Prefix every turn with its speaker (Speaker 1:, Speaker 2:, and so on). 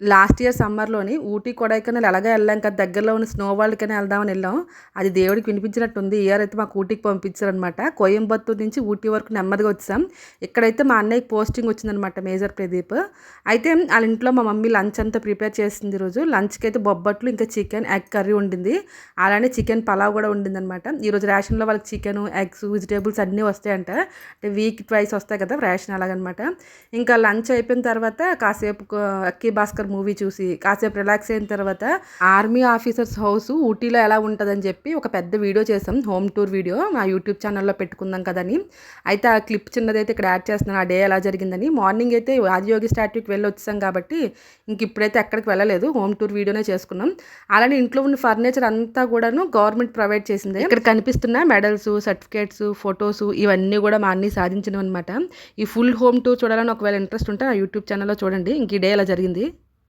Speaker 1: Last year సమ్మర్లోని ఊటీ కొడైకెనాల్ ఎలాగ వెళ్ళాం కదా దగ్గరలో ఉన్న స్నో వరల్డ్కైనా వెళ్దామని వెళ్ళాం. అది దేవుడికి వినిపించినట్టుంది. ఇయర్ అయితే మాకు ఊటీకి పంపించారనమాట కోయంబత్తూర్ నుంచి ఊటీ వరకు నెమ్మదిగా వచ్చాం. ఇక్కడైతే మా అన్నయ్యకి పోస్టింగ్ వచ్చిందనమాట మేజర్ ప్రదీప్. అయితే వాళ్ళ ఇంట్లో మా మమ్మీ లంచ్ అంతా ప్రిపేర్ చేసింది ఈరోజు. లంచ్కి అయితే బొబ్బట్లు ఇంకా చికెన్ ఎగ్ కర్రీ ఉండింది. అలానే చికెన్ పలావ్ కూడా ఉండింది అనమాట ఈరోజు రేషన్లో వాళ్ళకి చికెన్ ఎగ్స్ వెజిటేబుల్స్ అన్నీ వస్తాయంట. అంటే వీక్ ట్వైస్ వస్తాయి కదా రేషన్ అలాగనమాట ఇంకా లంచ్ అయిపోయిన తర్వాత కాసేపు అక్కీ భాస్కర్ మూవీ చూసి కాసేపు రిలాక్స్ అయిన తర్వాత ఆర్మీ ఆఫీసర్స్ హౌస్ ఊటీలో ఎలా ఉంటుందని చెప్పి ఒక పెద్ద వీడియో చేసాం హోమ్ టూర్ వీడియో మా యూట్యూబ్ ఛానల్లో పెట్టుకుందాం కదని. అయితే ఆ క్లిప్ చిన్నదైతే ఇక్కడ యాడ్ చేస్తున్నాను ఆ డే ఎలా జరిగిందని. మార్నింగ్ అయితే ఆదియోగి స్టాట్యూకి వెళ్ళి వచ్చాం కాబట్టి ఇంక ఇప్పుడైతే ఎక్కడికి వెళ్ళలేదు హోమ్ టూర్ వీడియోనే చేసుకున్నాం. అలానే ఇంట్లో ఉన్న ఫర్నిచర్ అంతా కూడాను గవర్నమెంట్ ప్రొవైడ్ చేసింది. ఇక్కడ కనిపిస్తున్న మెడల్స్ సర్టిఫికేట్స్ ఫొటోస్ ఇవన్నీ కూడా మా అన్ని సాధించినవి అనమాట ఈ ఫుల్ హోమ్ టూర్ చూడాలని ఒకవేళ ఇంట్రెస్ట్ ఉంటే ఆ యూట్యూబ్ ఛానల్లో చూడండి ఇంక ఈ డే ఎలా జరిగింది?